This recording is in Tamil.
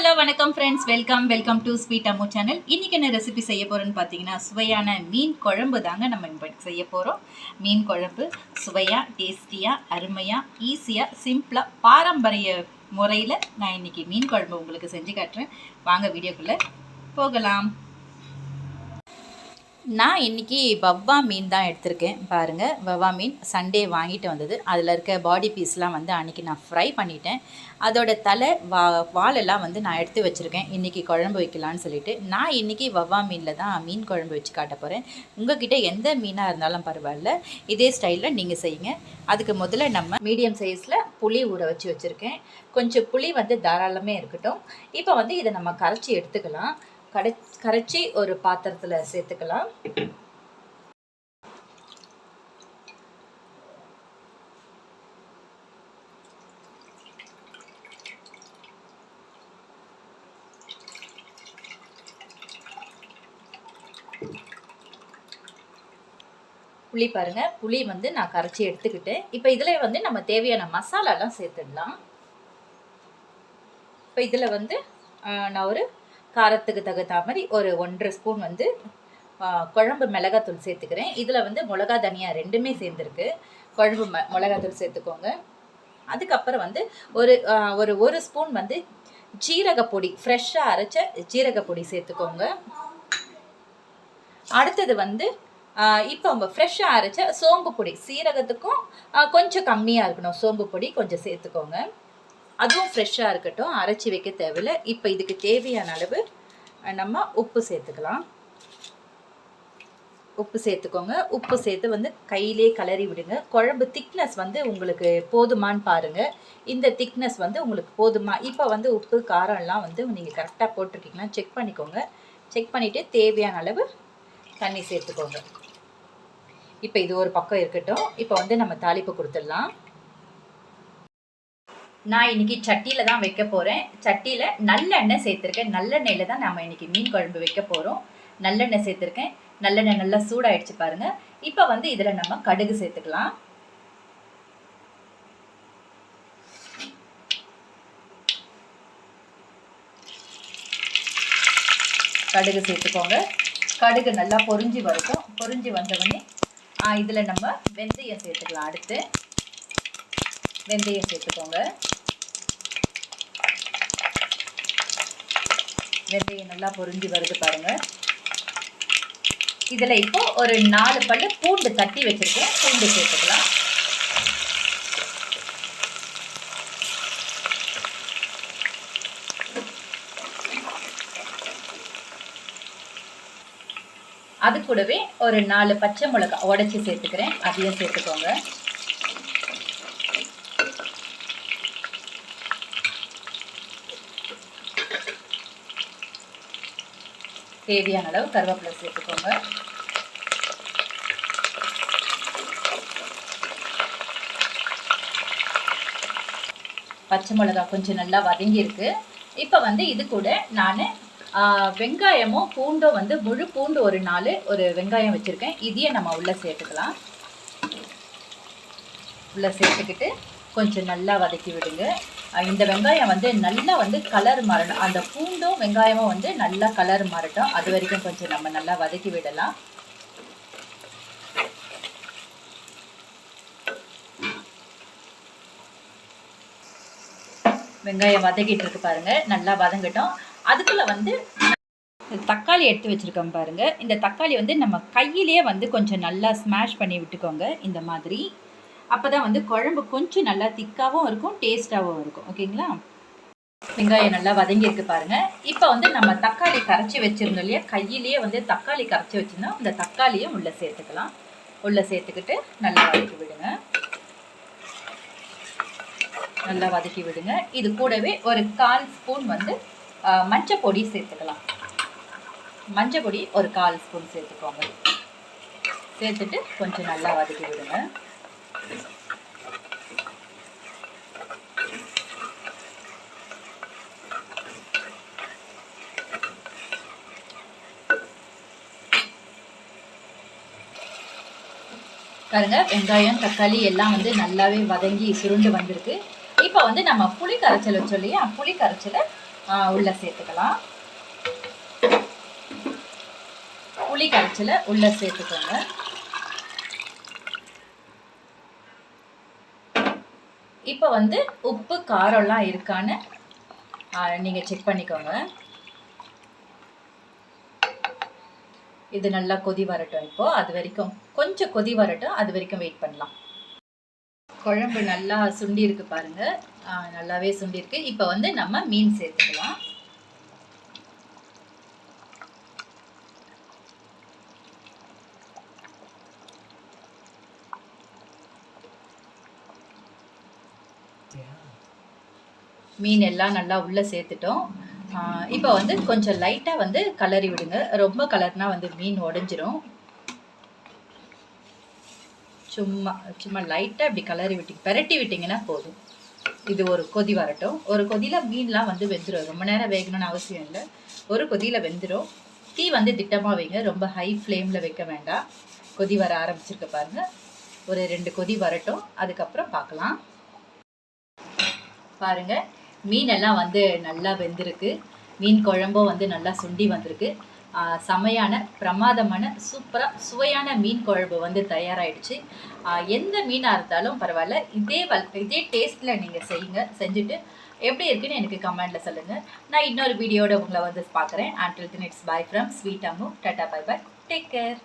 ஹலோ வணக்கம் friends welcome welcome to sweet Ammu channel இன்றைக்கி என்ன ரெசிபி செய்ய போகிறோன்னு பார்த்தீங்கன்னா சுவையான மீன் குழம்பு தாங்க நம்ம இப்போ செய்ய போகிறோம் மீன் குழம்பு சுவையாக டேஸ்டியாக அருமையாக ஈஸியாக சிம்பிளாக பாரம்பரிய முறையில் நான் இன்றைக்கி மீன் குழம்பு உங்களுக்கு செஞ்சு காட்டுறேன். வாங்க வீடியோக்குள்ளே போகலாம். நான் இன்றைக்கி வவ்வா மீன் தான் எடுத்திருக்கேன். பாருங்கள் வவ்வா மீன் சண்டே வாங்கிட்டு வந்தது. அதில் இருக்க பாடி பீஸ்லாம் வந்து அன்றைக்கி நான் ஃப்ரை பண்ணிட்டேன். அதோட தலை வா வாலெல்லாம் வந்து நான் எடுத்து வச்சுருக்கேன். இன்றைக்கி குழம்பு வைக்கலான்னு சொல்லிட்டு. நான் இன்றைக்கி வவ்வா மீனில் தான் மீன் குழம்பு வச்சு காட்ட போகிறேன் உங்ககிட்ட எந்த மீனாக இருந்தாலும் பரவாயில்ல. இதே ஸ்டைலில் நீங்கள் செய்யுங்க. அதுக்கு முதல்ல நம்ம மீடியம் சைஸில் புளி ஊற வச்சு வச்சுருக்கேன். கொஞ்சம் புளி வந்து தாராளமே இருக்கட்டும். இப்போ வந்து இதை நம்ம கரைச்சி எடுத்துக்கலாம். கடை கரைச்சி ஒரு பாத்திரத்தில் சேர்த்துக்கலாம். புளி பாருங்க. புளி வந்து நான் கரைச்சி எடுத்துக்கிட்டேன். இப்போ இதில் வந்து நம்ம தேவையான மசாலாலாம் சேர்த்துடலாம். இப்போ இதில் வந்து நான் ஒரு காரத்துக்கு தகுந்த மாதிரி ஒரு ஒன்றரை ஸ்பூன் வந்து குழம்பு மிளகாத்தூள் சேர்த்துக்கிறேன். இதில் வந்து மிளகா தனியாக ரெண்டுமே சேர்ந்துருக்கு. குழம்பு ம மிளகாத்தூள் சேர்த்துக்கோங்க. அதுக்கப்புறம் வந்து ஒரு ஒரு ஒரு ஸ்பூன் வந்து ஜீரகப்பொடி ஃப்ரெஷ்ஷாக அரைச்ச ஜீரக பொடி சேர்த்துக்கோங்க. அடுத்தது வந்து இப்போ நம்ம ஃப்ரெஷ்ஷாக அரைச்ச சோம்பு பொடி சீரகத்துக்கும் கொஞ்சம் கம்மியாக இருக்கணும். சோம்பு பொடி கொஞ்சம் சேர்த்துக்கோங்க. அதுவும் ஃப்ரெஷ்ஷாக இருக்கட்டும் அரைச்சி வைக்க தேவையில்லை. இப்போ இதுக்கு தேவையான அளவு நம்ம உப்பு சேர்த்துக்கலாம். உப்பு சேர்த்துக்கோங்க. உப்பு சேர்த்து வந்து கையிலே கலரி விடுங்க. குழம்பு திக்னஸ் வந்து உங்களுக்கு போதுமான்னு பாருங்கள் இந்த திக்னஸ் வந்து உங்களுக்கு போதுமா? இப்போ வந்து உப்பு காரம்லாம் வந்து நீங்கள் கரெக்டாக போட்டிருக்கீங்களா செக் பண்ணிக்கோங்க. செக் பண்ணிவிட்டு தேவையான அளவு தண்ணி சேர்த்துக்கோங்க. இப்போ இது ஒரு பக்கம் இருக்கட்டும். இப்போ வந்து நம்ம தாளிப்பு கொடுத்துடலாம். நான் இன்னைக்கு சட்டியில் தான் வைக்க போகிறேன் சட்டியில் நல்லெண்ணெய் சேர்த்துருக்கேன். நல்லெண்ணெயில் தான் நம்ம இன்னைக்கு மீன் குழம்பு வைக்க போகிறோம் நல்லெண்ணெய் சேர்த்துருக்கேன். நல்லெண்ணெய் நல்லா சூடாயிடுச்சு பாருங்கள் இப்போ வந்து இதில் நம்ம கடுகு சேர்த்துக்கலாம். கடுகு சேர்த்துக்கோங்க. கடுகு நல்லா பொறிஞ்சி வரட்டும். பொறிஞ்சி வந்தவொடனே இதில் நம்ம வெந்தயம் சேர்த்துக்கலாம் அடுத்து. வெந்தயம் சேர்த்துக்கோங்க. வெந்தயம் நல்லா பொரிஞ்சு வருது பாருங்க. இதில் இப்போ ஒரு நாலு பல்லு பூண்டு தட்டி வச்சிருக்கேன். பூண்டு சேர்த்துக்கலாம். அது கூடவே ஒரு நாலு பச்சை மிளகாய் உடச்சி சேர்த்துக்கிறேன். அதையும் சேர்த்துக்கோங்க. தேவையான அளவு கருவேப்பிலை சேர்த்துக்கோங்க. பச்சை மிளகா கொஞ்சம் நல்லா வதங்கியிருக்கு. இப்போ வந்து இது கூட நான் வெங்காயமும் பூண்டும் வந்து முழு பூண்டு ஒரு நாலு ஒரு வெங்காயம் வச்சுருக்கேன். இதையே நம்ம உள்ளே சேர்த்துக்கலாம். உள்ளே சேர்த்துக்கிட்டு கொஞ்சம் நல்லா வதக்கி விடுங்க. இந்த வெங்காயம் வந்து நல்லா வந்து கலர் மாறணும். அந்த பூண்டும் வெங்காயமும் வந்து நல்லா கலர் மாறட்டும். அது வரைக்கும் கொஞ்சம் நம்ம நல்லா வதக்கி விடலாம். வெங்காயம் வதக்கிட்டு இருக்கு பாருங்க. நல்லா வதங்கட்டும். அதுக்குள்ள வந்து தக்காளி எடுத்து வச்சுருக்கோம் பாருங்க. இந்த தக்காளி வந்து நம்ம கையிலேயே வந்து கொஞ்சம் நல்லா ஸ்மாஷ் பண்ணி விட்டுக்கோங்க. இந்த மாதிரி. அப்போ தான் வந்து குழம்பு கொஞ்சம் நல்லா திக்காகவும் இருக்கும் டேஸ்ட்டாகவும் இருக்கும். ஓகேங்களா? வெங்காயம் நல்லா வதங்கியிருக்கு பாருங்கள் இப்போ வந்து நம்ம தக்காளி கரைச்சி வச்சுருந்தோம் இல்லையா? கையிலேயே வந்து தக்காளி கரைச்சி வச்சுருந்தோம். அந்த தக்காளியும் உள்ளே சேர்த்துக்கலாம். உள்ளே சேர்த்துக்கிட்டு நல்லா வதக்கி விடுங்க. நல்லா வதக்கி விடுங்க. இது கூடவே ஒரு கால் ஸ்பூன் வந்து மஞ்சள் பொடி சேர்த்துக்கலாம். மஞ்சள் பொடி ஒரு கால் ஸ்பூன் சேர்த்துக்கோங்க. சேர்த்துட்டு கொஞ்சம் நல்லா வதக்கி விடுங்க. பாருங்க வெங்காயம் தக்காளி எல்லாம் வந்து நல்லாவே வதங்கி சுருண்டு வந்திருக்கு. இப்போ வந்து நம்ம புளி கரைச்சல் வச்சோம் புளி கரைச்சலை உள்ளே சேர்த்துக்கலாம். புளி கரைச்சலை உள்ளே சேர்த்துக்கோங்க. இப்போ வந்து உப்பு காரம்லாம் இருக்கான்னு நீங்கள் செக் பண்ணிக்கோங்க. இது நல்லா கொதி வரட்டும் இப்போ அது வரைக்கும். கொஞ்சம் கொதி வரட்டும் அது வரைக்கும் வெயிட் பண்ணலாம். குழம்பு நல்லா சுண்டி இருக்கு பாருங்க. நல்லாவே சுண்டி இருக்கு. இப்போ வந்து நம்ம மீன் சேர்த்துக்கலாம். மீன் எல்லாம் நல்லா உள்ளே சேர்த்துட்டோம். இப்போ வந்து கொஞ்சம் லைட்டாக வந்து கலரி விடுங்க. ரொம்ப கலர்னா வந்து மீன் உடஞ்சிரும். சும்மா சும்மா லைட்டாக இப்படி கலரி விட்டு பெரட்டி விட்டிங்கன்னா போதும். இது ஒரு கொதி வரட்டும். ஒரு கொதியில் மீன்லாம் வந்து வெந்துடும் ரொம்ப நேரம் வேகணும்னு அவசியம் இல்லை. ஒரு கொதியில் வெந்துடும் தீ வந்து திட்டமாக வைங்க. ரொம்ப ஹை ஃப்ளேமில் வைக்க வேண்டாம். கொதி வர ஆரம்பிச்சிருக்க பாருங்கள் ஒரு ரெண்டு கொதி வரட்டும். அதுக்கப்புறம் பார்க்கலாம். பாருங்க. மீனெல்லாம் வந்து நல்லா வெந்திருக்கு. மீன் குழம்பும் வந்து நல்லா சுண்டி வந்திருக்கு. செமையான பிரமாதமான சூப்பராக சுவையான மீன் குழம்பு வந்து தயாராகிடுச்சு எந்த மீனாக இருந்தாலும் பரவாயில்ல. இதே வல் இதே டேஸ்ட்டில் நீங்கள் செய்யுங்க செஞ்சுட்டு எப்படி இருக்குன்னு எனக்கு கமெண்டில் சொல்லுங்கள் நான் இன்னொரு வீடியோட உங்களை வந்து பார்க்குறேன். Until the it's bye from sweet Ammu tata bye bye take care